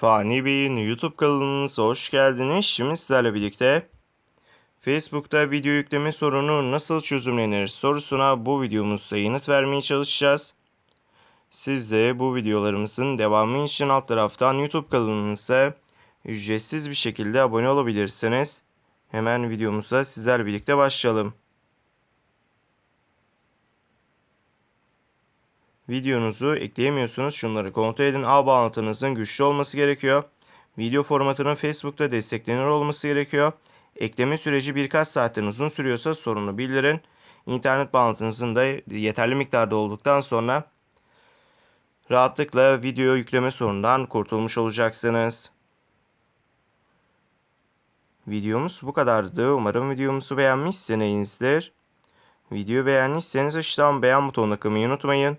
Fani Bey'in YouTube kanalımıza hoş geldiniz. Şimdi sizlerle birlikte Facebook'ta video yükleme sorunu nasıl çözümlenir sorusuna bu videomuzda yanıt vermeye çalışacağız. Siz de bu videolarımızın devamı için alt taraftan YouTube kanalımıza ücretsiz bir şekilde abone olabilirsiniz. Hemen videomuza sizlerle birlikte başlayalım. Videonuzu ekleyemiyorsunuz. Şunları kontrol edin. Ağ bağlantınızın güçlü olması gerekiyor. Video formatının Facebook'ta desteklenir olması gerekiyor. Ekleme süreci birkaç saatten uzun sürüyorsa sorunu bildirin. İnternet bağlantınızın da yeterli miktarda olduktan sonra rahatlıkla video yükleme sorunundan kurtulmuş olacaksınız. Videomuz bu kadardı. Umarım videomuzu beğenmişsinizdir. Videoyu beğendiyseniz aşağıdan beğen butonuna kılmayı unutmayın.